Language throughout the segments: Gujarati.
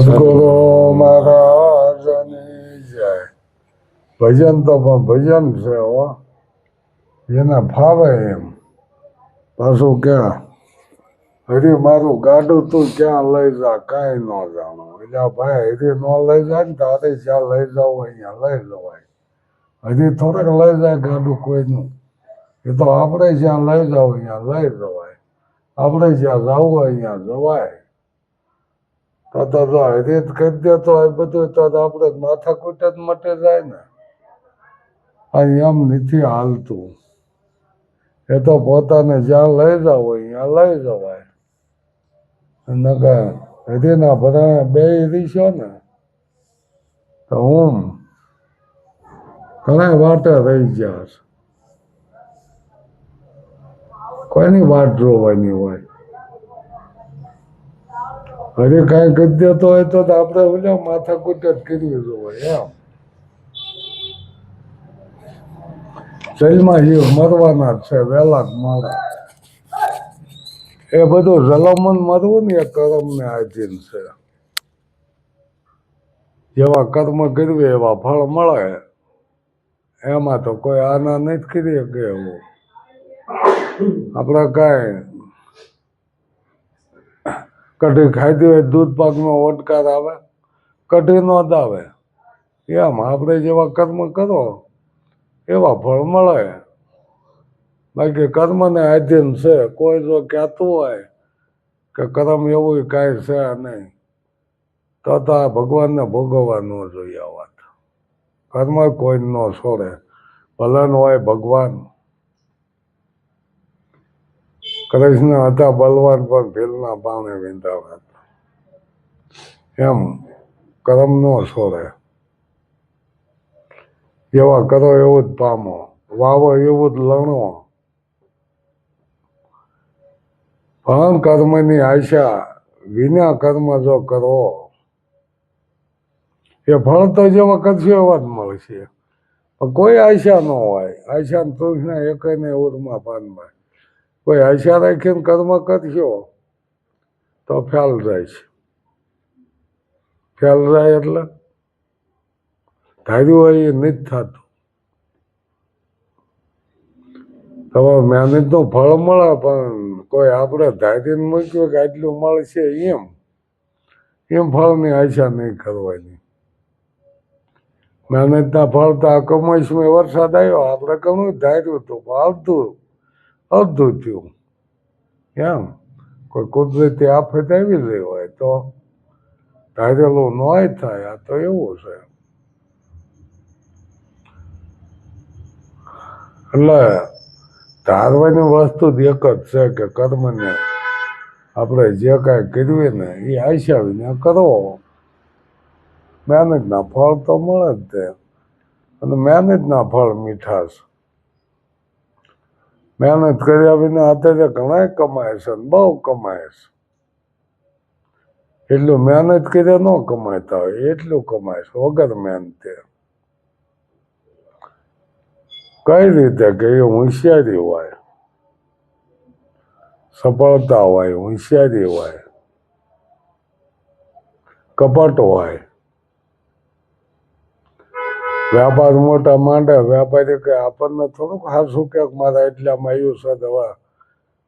સદગુરુ મહારાજની જય. ભજન તો પણ ભજન છે હો. એને ફાવે એમ. પાછું ક્યાં? હરી મારું ગાડું તું ક્યાં લઈ જા? કાંઈ ન જાણો. એટલે ભાઈ, હરી ન લઈ જાય ને તારે જ્યાં લઈ જાવ અહીંયા લઈ જવાય. હજી થોડાક લઈ જાય ગાડું કોઈનું. એ તો આપણે જ્યાં લઈ જાવ અહીંયા લઈ જવાય. આપણે જ્યાં જવું અહીંયા જવાય. તો તો જો રીત કરી દેતો હોય બધું તો આપણે માથા કૂટ જ મટે જાય ને. અહીં એમ નથી હાલતું. એ તો પોતાને જ્યાં લઈ જાવ અહીંયા લઈ જવાય. નકર હરીના ભરા બે રીશો ને, તો હું ઘણા વાટે રહી ગયા કોઈની વાટ જોવાની હોય? હરે કાંઈ કરી દેતો હોય તો તો આપણે માથા કૂટ જ કરવી હોય, એમ. જેલમાં જીવ મરવાના છે વહેલા મારા એ બધું જલમન મરવું ને એ કર્મને આધીન છે. જેવા કર્મ કરવી, એવા ફળ મળે. એમાં તો કોઈ આના નથી કરી શકે એવું. આપણે કાંઈ કઢી ખાધી હોય, દૂધ પાકનો ઓટકાર આવે, કઢી નો દાવે. એમ આપણે જેવા કર્મ કરો, એવા ફળ મળે. બાકી કર્મને આધીન છે, કોઈ જો કહેતું હોય કે કર્મ એવું કાંઈ છે નહીં, તો તો આ ભગવાનને ભોગવવા ન જોઈએ આ વાત. કર્મ કોઈ ન છોડે, ભલન હોય ભગવાન. કૃષ્ણ હતા, બલવાન પણ ભીલના પાણે વિંધાવા હતા. એમ કરમ નો છોડે એવા કરો એવું જ પામો, વાવો એવું જ લણો. પણ કર્મની આશા વિના કર્મ જો કરો, એ ફળ તો જેવા કરશો એવા જ મળશે. કોઈ આશા ન હોય. આશા પુરુષના એક ને પાન પાનમાં કોઈ આશા રાખીને કર્મ કરશો, તો ફેલ છે ફેલ જાય એટલે ધાર્યું હોય એ નથી થતું. તમારે મહેનતનું ફળ મળે, પણ કોઈ આપણે ધારીને મૂક્યું કે આટલું મળશે એમ એમ ફળની આશા નહીં કરવાની. મહેનતના ફળ તો આ કમોસમી વરસાદ આવ્યો, આપણે ઘણું ધાર્યું હતું આવતું અડધું થયું એમ કોઈ કુદરતી આફત આવી ગઈ હોય તો ધારેલું નોય થાય, આ તો એવું છે. એટલે ધારવાની વસ્તુ જ એક જ છે કે કર્મને આપણે જે કાંઈ કર્યું ને એ આશા કરવો મહેનતના ફળ તો મળે જ તે. અને મહેનતના ફળ મીઠા છે. મહેનત કર્યા વિના અત્યારે ઘણા કમાય છે બહુ કમાય છે. એટલું મહેનત કર્યા ન કમાતા હોય, એટલું કમાય છે, વગર મહેનતે. કઈ રીતે કે એ હોશિયારી હોય, સફળતા હોય, હોશિયારી હોય, કપટ હોય વ્યાપાર મોટા માંડે, વ્યાપારી કે આપણને થોડુંક હાસું કે મારા એટલામાં આવ્યું છે દવા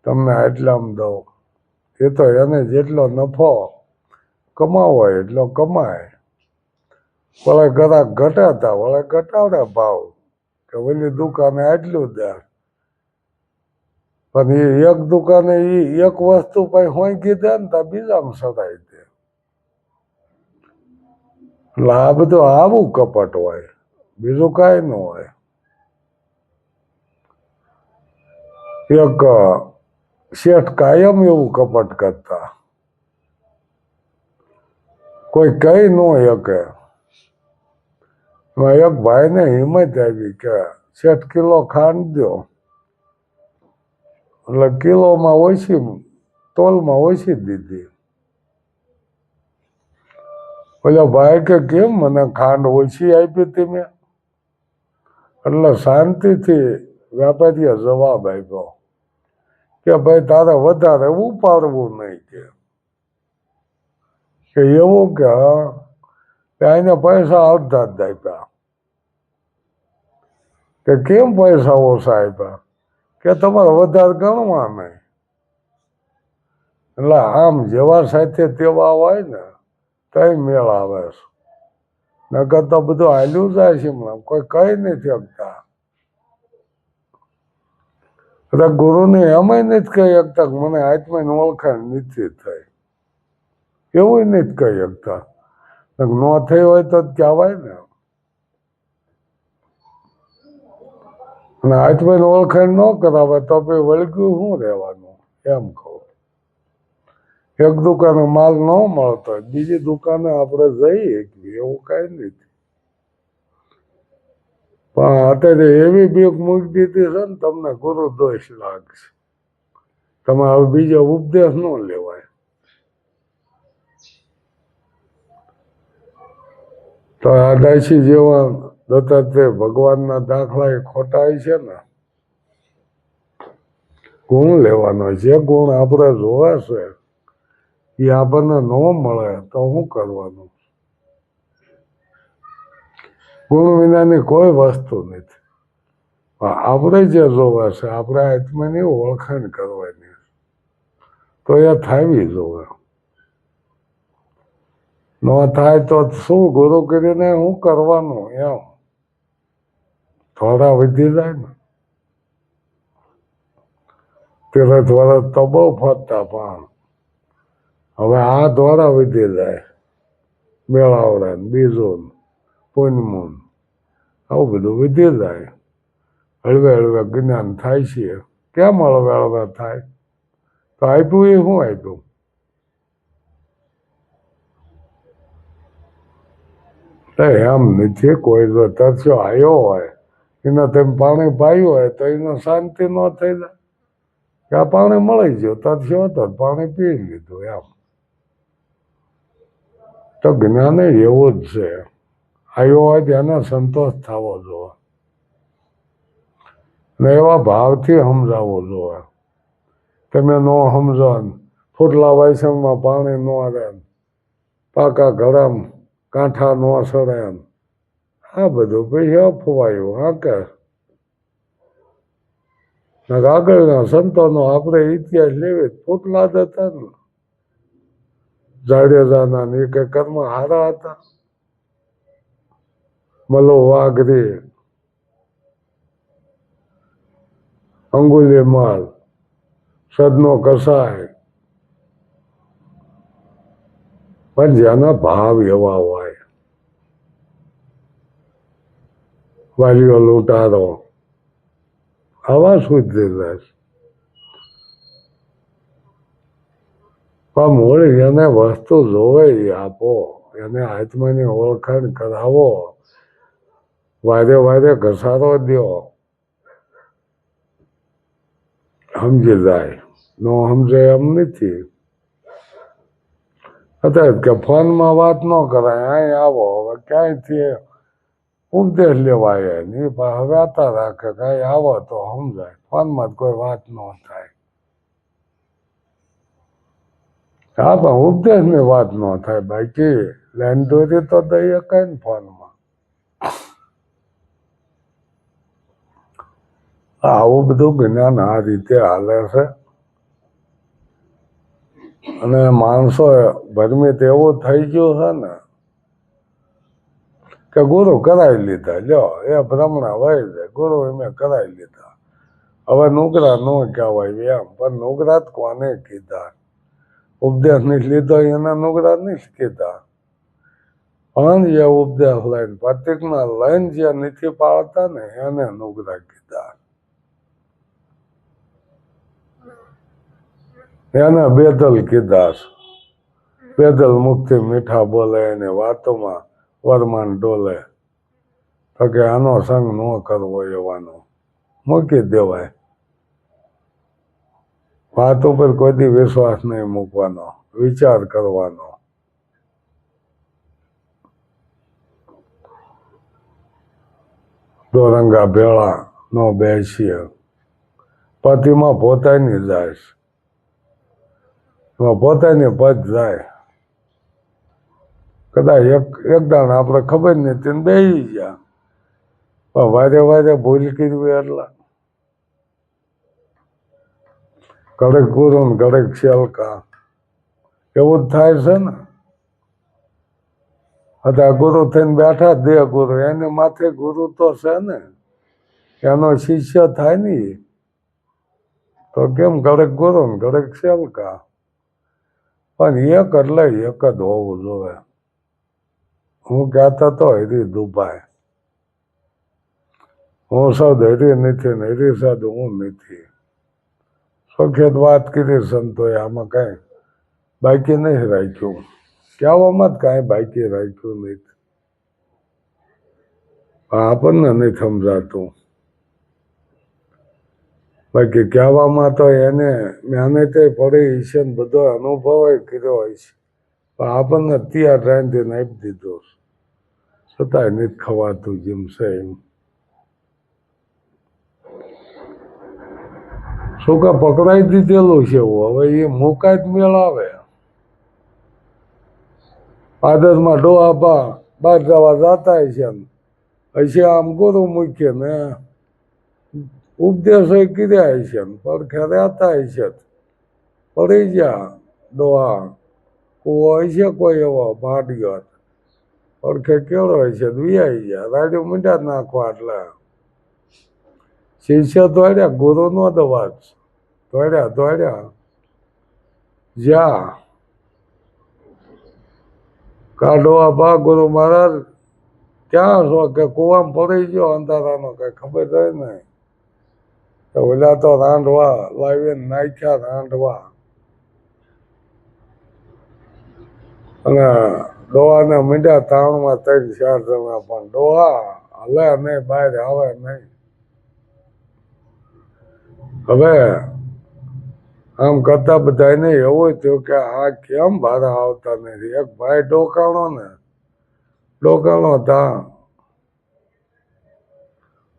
તમને એટલામાં દઉં. એ તો એને જેટલો નફો કમાવો એટલો કમાય. વળે ગ્રાહક ઘટાતા વળે ઘટાડે ભાવ, કે ઓલી દુકાને આટલું દે. પણ એ એક દુકાને એ એક વસ્તુ પછી હોંકી દે ને તો બીજામાં સદાય દે. એટલે આ બધું આવું કપટ હોય. બીજું કાંઈ ન હોય એક શેઠ કાયમ એવું કપટ કરતા કોઈ કઈ ન શકે એક ભાઈને હિંમત આવી કે શેઠ કિલો ખાંડ દો એટલે કિલોમાં ઓછી તોલમાં ઓછી દીધી ઓલા ભાઈ કે કેમ મને ખાંડ ઓછી આપી હતી એટલે શાંતિથી વેપારીએ જવાબ આપ્યો કે ભાઈ, તારે વધારે ઉપાડવું નહીં કે. કે એવું કે આને પૈસા અડધા જ આપ્યા. કે કેમ પૈસા ઓછા આપ્યા? કે તમારે વધારે ગણવા નહીં. એટલે આમ જેવા સાથે તેવા હોય ને તઈ મેળ આવે છે. નકર તો બધું હાલ્યું છે હમણાં. કોઈ કઈ નથી શકતા એટલે ગુરુને એમય નથી કહી શકતા મને આત્માની ઓળખાણ નથી થઈ એવું નથી કહી શકતા ન થઈ હોય તો જ કહેવાય ને. અને આત્માની ઓળખાણ ન કરાવે તો પછી વળગ્યું શું રહેવાનું? એમ કહું. એક દુકાને માલ ન મળતો, બીજી દુકાને આપણે જઈએ એવું કાંઈ નથી. પણ અત્યારે એવી બીક મૂકી દીધી છે ને, તમને ગુરુ દોષ લાગશે. તમે હવે બીજો ઉપદેશ ન લેવાય. તો આ દાસી જેવા દત્તાત્રેય ભગવાનના દાખલા એ ખોટા છે ને, ગુણ લેવાનો જે ગુણ આપણે જોવા છે એ આપણને ન મળે તો શું કરવાનું? ગુણ વિનાની કોઈ વસ્તુ નથી. આપણે જે જોવે છે, આપણે આત્માની ઓળખાણ કરવાની તો એ થાવી જોવે. ન થાય તો શું ગુરુ કરીને શું કરવાનું એમ? થોડા વધી જાય ને. તીરથ વરસ તો બહુ ફરતા પણ. હવે આ દ્વારા વધી જાય મેળાવડે બીજું પૂનમૂન આવું બધું વધી જાય હળવે હળવે જ્ઞાન થાય છે. કેમ હળવે હળવે થાય? તો આપ્યું એ શું આપ્યું? એમ નથી, કોઈ જો તરસ્યો આવ્યો હોય. એને તેમ પાણી પાયું હોય તો એને શાંતિ ન થઈ જાય કે આ પાણી મળી ગયું, તરસ્યો હતો પાણી પી લીધું એમ. તો જ્ઞાન એવું જ છે. આવ્યો હોય તેને સંતોષ થવો જોઈએ. ને એવા ભાવથી સમજાવવો જોઈએ. તમે ન સમજો ફૂટલા વાયસંગમાં પાણી ન રહે પાકા ગરમ કાંઠા ન સડે આ બધું પછી અફવાયું, હા કે? આગળના સંતોનો આપણે ઇતિહાસ લેવી ફૂટલા જ હતા ને. જાડેજાના ને કઈ કર્મ હારા હતા? મલો વાઘરી અંગુલી માલ. સદનો કસાય. પણ જેના ભાવ એવા હોય. વાલીઓ લૂંટારો. આવા સુધી રહેશે પણ મૂળ એને વસ્તુ જોવે એ આપો. એને આત્માની ઓળખાણ કરાવો. વારે વારે ઘસારો દો સમજી જાય. નો સમજે એમ નથી. અત્યારે કે ફોનમાં વાત ન કરાય, અહીં આવો. હવે ક્યાંયથી ઉપદેશ લેવાય નહીં હવે આતા રાખે કાંઈ આવો તો સમજાય. ફોનમાં કોઈ વાત ન થાય. હા, પણ ઉપદેશની વાત ન થાય, બાકી લાઈન દોરી તો દઈ શકાય ને ફોનમાં. આવું બધું જ્ઞાન આ રીતે હાલે છે. અને માણસો ભરમિત એવું થઈ ગયું છે ને કે ગુરુ કરાવી લીધા. લ્યો એ ભ્રમણા વહી જાય ગુરુ એમે કરાવી લીધા. હવે નુકરા ન કહેવાય એમ, પણ નુકરા જ કોને કીધા? ઉપદેશ લીધો એના નુકરા નથી કીધા પણ જે ઉપદેશ લઈને પ્રતિજ્ઞા લઈને જે નથી પાળતા ને એને નુકરા કીધા. એને બેદલ કીધા પેદલ મુક્તિ મીઠા બોલે એને વાતોમાં વરમાન ડોલે. તો કે આનો સંગ ન કરવો એવાનો. મૂકી દેવાય. વાત ઉપર કોઈ દી વિશ્વાસ નહીં મૂકવાનો, વિચાર કરવાનો. દોરંગા ભેળા નો બેસીએ. પતિમાં પોતાની જાય પોતાની પદ જાય. કદાચ એક એક દાણ આપણે ખબર તેને બેસી ગયા. વારે વારે ભૂલ કરવી એટલે. કડક ગુરુ ને કડક શેલકા એવું જ થાય છે ને અત્યારે ગુરુ થઈને બેઠા દેહ ગુરુ એને માથે ગુરુ તો છે ને એનો શિષ્ય થાય ને તો કેમ કડક ગુરુ ને કડક શેલકા પણ એક એટલે એક જ હોવું જોવે હું કહેતો તો હરી દુભાય હું સદ હરી નથી ને હરી સદ હું નથી સખેત વાત કરી સંતોએ આમાં કાંઈ બાકી નહીં રાખ્યું. કહેવામાં જ કાંઈ બાકી રાખ્યું નહીં. આપણને નહીં સમજાતું. બાકી કહેવામાં તો એને મહેનતે પડી છે ને બધો અનુભવ કર્યો હોય છે. પણ આપણને ત્યાં ટાઈમથી નાપી દીધો છતાંય નથી ખવાતું જેમ છે એમ. કે પકડાઈ દીધેલું છે હવે એ મુકાય જ મેળાવે. આદતમાં ડોહા બા, બહાર જવા જતા છે હશે આમ ગુરુ મૂકે ને ઉપદેશો કર્યા છે પડખે રહેતા છે પડી ગયા ડોહા. કુવો હશે કોઈ એવો ભાટ ગયો પડખે કેળો છે વિયાઈ ગયા રાડ્યું મીંડા નાખવા એટલે. શિષ્ય દોડ્યા ગુરુ નો વાત દોડ્યા દોડ્યા. જ્યાં? કાઢવા બા ગુરુ મહારાજ. ક્યાં છો? કે કુવામાં પડી ગયો? અંધારાનો કઈ ખબર રહે નહીં તો ઓલા તો રાંધવા લાવીને નાખ્યા, રાંધવા. અને ડોહાને મીંડ્યા તાણમાં ત્રણ ચાર જણા પણ. ડોહા હલે નહીં, બહાર આવે નહીં. હવે આમ કરતા બધાને એવું થયું કે આ કેમ બહાર આવતા નથી? એક ભાઈ ડોકાણો ને, ડોકાણો તા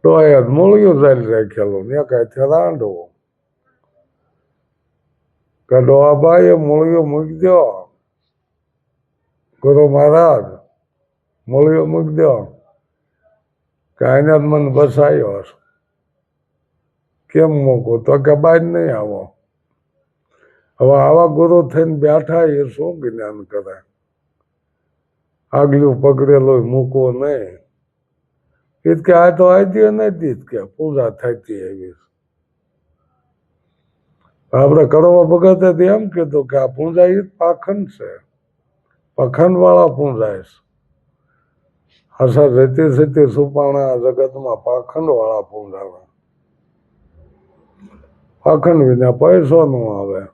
ડોએ મૂળિયું ચાલી રાખેલું ને કાંઈથી રાંડો કે ડોહાભાઈ એ મૂળિયું મૂકી દો. ગુરુ મહારાજ, મૂળિયું મૂકી દો. જ મને બસાયો છે કેમ મૂકું? તો કે બાજ નહીં આવો. હવે આવા ગુરુ થઈને બેઠા એ શું જ્ઞાન કરે? આગલું પકડેલું મૂકવો નહીં. એ કે આ તો આદ્ય નથી કે, પૂજા થતી એવી આપણે કરવા ભગતે એમ કીધું કે આ પૂંજા એ પાખંડ છે. પખંડ વાળા પૂંજાય છે. હસર રેતી સુપાણા જગતમાં પાખંડ વાળા પૂંજાવા. પાખંડ વિના પૈસો નો આવે.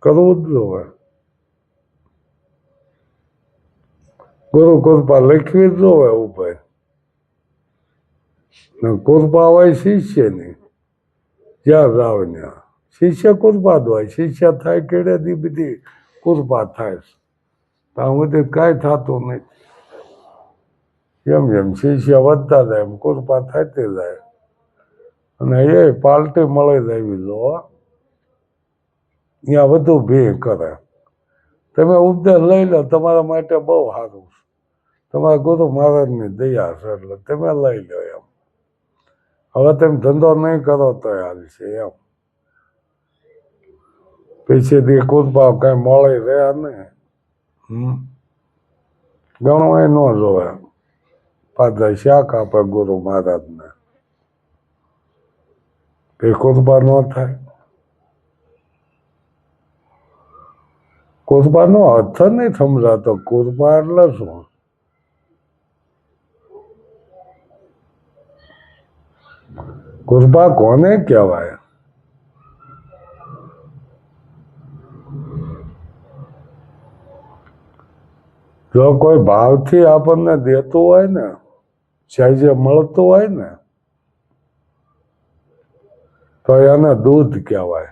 કરવું જ જોવે. ગુરુ કૃપા લખવી જ જોવે ઉપર ને કૃપા હોય શિષ્યની. જ્યાં જાવ ત્યાં. શિષ્ય કૃપા જ હોય. શિષ્ય થાય દી બધી કૃપા થાય ત્યાં સુધી કાંઈ થતું નહીં. એમ એમ. શિષ્ય વધતા જાય, એમ કૃપા થતી જાય. અને એ પાલટી મળી જાય જો ત્યાં વધુ ભી કરે. તમે ઉપદેશ લઈ લો, તમારા માટે બહુ સારું છે. તમારા ગુરુ મહારાજની દયા છે એટલે તમે લઈ લો એમ. હવે તમે ધંધો નહીં કરો તો હાલશે એમ. પછીથી કૃપા કઈ મળી રહ્યા ને હમ. ગણવાય ન જોવે. પાછા શાક આપે ગુરુ મહારાજને. કૃપા ન થાય કુરબાનો અર્થ નહીં સમજાતો કુરબા એટલે શું કુરબા કોને કહેવાય જો કોઈ ભાવથી આપણને દેતું હોય ને જે મળતું હોય ને તો એને દૂધ કહેવાય.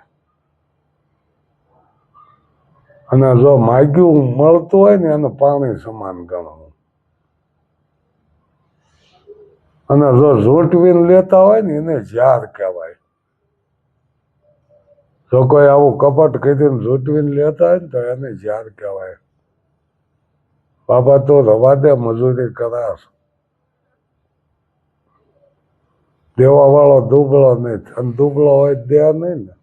અને જો માગ્યું મળતું હોય ને, એને પાણી સમાન ગણવું. અને જો ઝૂંટવીને લેતા હોય ને, એને ઝાર કહેવાય. જો કોઈ આવું કપટ કીધું ઝૂંટવીને લેતા હોય ને, તો એને ઝાર કહેવાય. બાબા તો રવા દે, મજૂરી કરાશ. દેવા વાળો દુબળો નહીં અને દુબળો હોય તો દે નહીં ને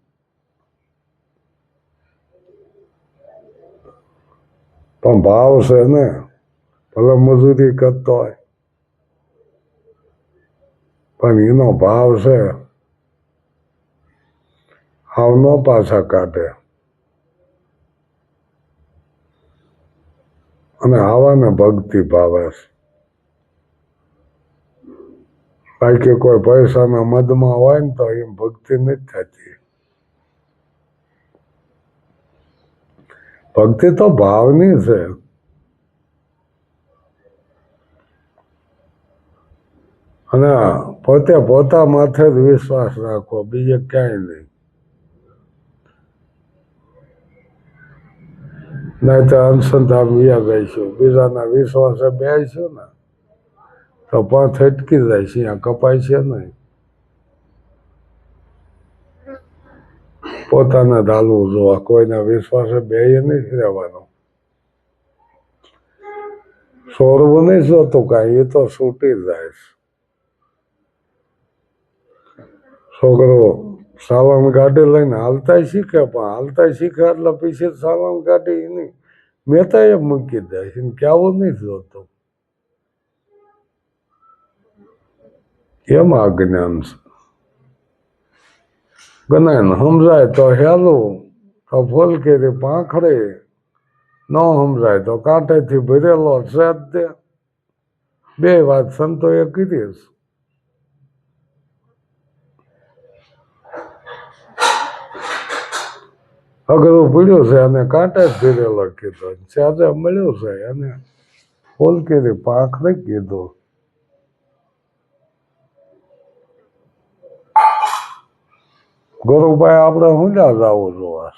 પણ ભાવ છે ને ભલે મજૂરી કરતો હોય પણ એનો ભાવ છે હાવ નો પાછા કાઢે અને આવાને ભક્તિ ભાવે છે બાકી કોઈ પૈસાના મદમાં હોય ને તો એમ ભક્તિ નથી થતી. ભક્તિ તો ભાવની છે. અને પોતે પોતા માથે જ વિશ્વાસ રાખો બીજે ક્યાંય નહીં. નહીં તો અનસંધાન વ્યા ગઈશું બીજાના વિશ્વાસે બેસીશું ને. તો પણ થટકી જાય છે આ કપાય છે નહીં. પોતાને ઢાલવું જોવા, કોઈના વિશ્વાસે બે નહીં રહેવાનું. સોરવું નહીં જોતું કાંઈ, એ તો છૂટી જાય છોકરો સાવન ગાડી લઈને હાલતા શીખે, પણ હાલતા શીખે એટલે પછી સાવન ગાડી નહીં મેતા એ મૂકી દે છે કેવું નહીં જોતું. એમ આ જ્ઞાન છે ગણાય સમજાય તો હેલું તો ફૂલ કેરી પાંખડે ન સમજાય તો કાંઠેથી ભરેલો છે જ દે બે વાત સંતોએ કીધી છે અઘરું પડ્યું છે અને કાંટે જ ભરેલો કીધો ચારે મળ્યું છે અને ફૂલ કેરી પાંખડે કીધું ગુરુભાઈ આપણે શું ત્યાં જવું જોવા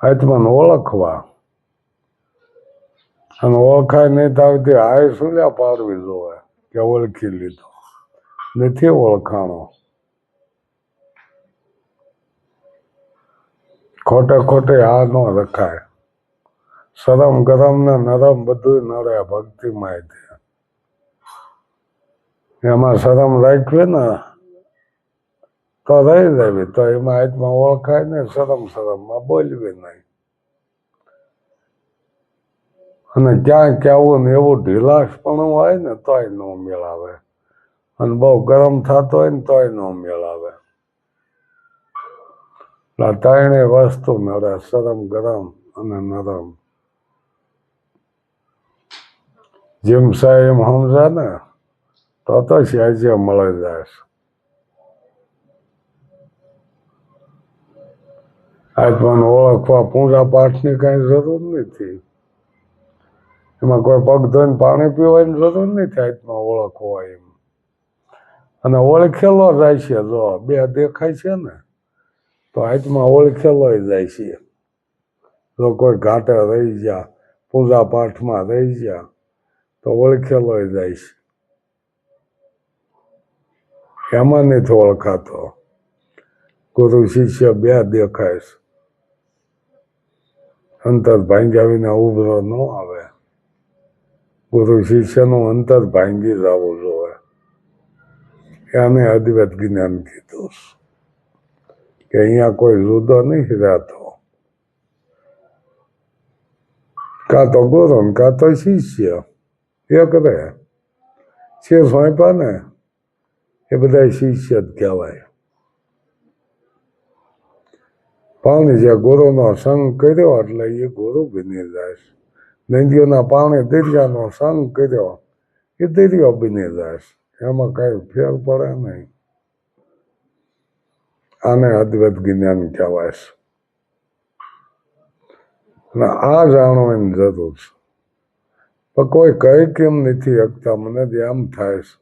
આત્માને ઓળખવા. અને ઓળખાય નહીં તો આવતી શું લ્યા પાડવી જોવે? કે ઓળખી લીધો. નથી ઓળખાણો. ખોટે ખોટે આ ન રખાય. શરમ ગરમ ને નરમ બધું નડે ભક્તિમાં એમાં શરમ રાખવી ને તો રહી દેવી તો એમાં હાથમાં ઓળખાય ને શરમ શરમમાં બોલવી નહીં. અને ક્યાં કેવું ને એવું ઢીલાસપણું હોય ને તોય ન મેળાવે. અને બહુ ગરમ થતો હોય ને તોય ન મેળાવે. એટલે ત્રણે વસ્તુ નડે, શરમ ગરમ અને નરમ. જેમ સાહેબ એમ સમજે ને, તો તો સહેજે મળી જાય છે આત્માને ઓળખવા પૂજા પાઠની કાંઈ જરૂર નથી. એમાં કોઈ પગ ધોઈને પાણી પીવાની જરૂર નથી આત્મા ઓળખવો એમ. અને ઓળખેલો જાય છે જો, બે દેખાય છે ને, તો આત્મા ઓળખેલો જાય છે. જો કોઈ ઘાટે રહી ગયા પૂજા પાઠમાં રહી ગયા તો ઓળખેલો જાય છે. એમાં નથી ઓળખાતો. ગુરુ શિષ્ય બે દેખાય છે. અંતર ભાંગ્યા વિના ઉભરો ન આવે. ગુરુ શિષ્યનું અંતર ભાંગી જવું જોઈએ. અમે અદ્વૈત જ્ઞાન કીધું કે અહીંયા કોઈ જુદો નહીં રહેતો. કાં તો ગુરુ કાં તો શિષ્ય. એક રહે. છે સોંપ્યા ને, એ બધા શિષ્ય જ કહેવાય. પાણી જે ગુરુનો સંગ કર્યો એટલે એ ગુરુ બની જાય છે. નદીઓના પાણી દરિયાનો સંગ કર્યો, એ દરિયો બની જાય છે. એમાં કઈ ફેર પડે નહીં. આને અદ્વૈત જ્ઞાન કહેવાય છે. અને આ જાણવાની જરૂર છે. પણ કોઈ કઈ કેમ નથી શકતા મને જ એમ થાય છે.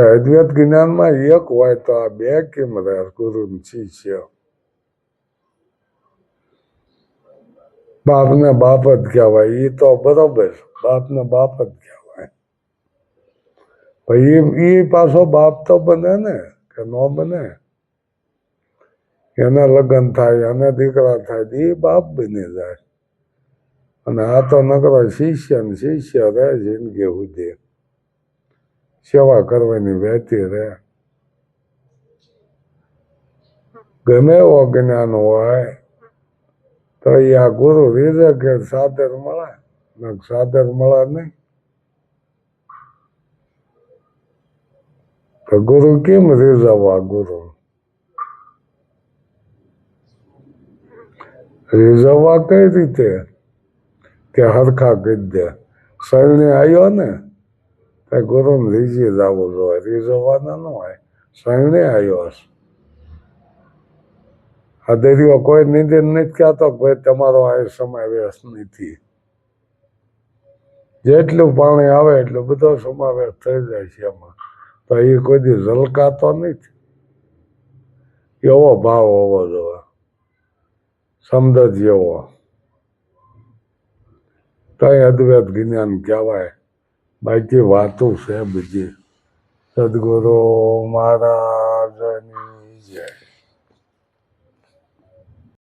અદ્વૈત જ્ઞાનમાં એક હોય તો આ બે કેમ રહે ગુરુ શિષ્ય બાપને બાપ જ કહેવાય એ તો બરોબર, બાપને બાપ જ કહેવાય. પછી એ પાછો બાપ તો બને ને, કે ન બને? એના લગ્ન થાય, એને દીકરા થાય એ બાપ બની જાય. અને આ તો નકરો શિષ્ય ને શિષ્ય રહે જિંદગી સુધી. સેવા કરવાની વહેતી રહે ગમે એવો જ્ઞાન હોય તો આ ગુરુ રીઝે કે સાદર મળે સાદર મળે નહીં તો ગુરુ કેમ રીઝવવા ગુરુ રીઝવવા કઈ રીતે કે હરખા કરી દે શરણે આવ્યો ને તે ગુરુને રીઝી જવું જોઈએ રીઝવવાના ન હોય શરણે આવ્યો હશે આ દરિયો કોઈ નીંદે નથી તમારો આ સમાવેશ નથી જેટલું પાણી આવે એટલું બધો સમાવેશ થઈ જાય છે એમાં તો એ કોઈ ઝલકાતો નથી એવો ભાવ હોવો જોઈએ સમજ જેવો તો અદ્વૈત જ્ઞાન કહેવાય બાકી વાતો છે બીજી સદગુરુ જય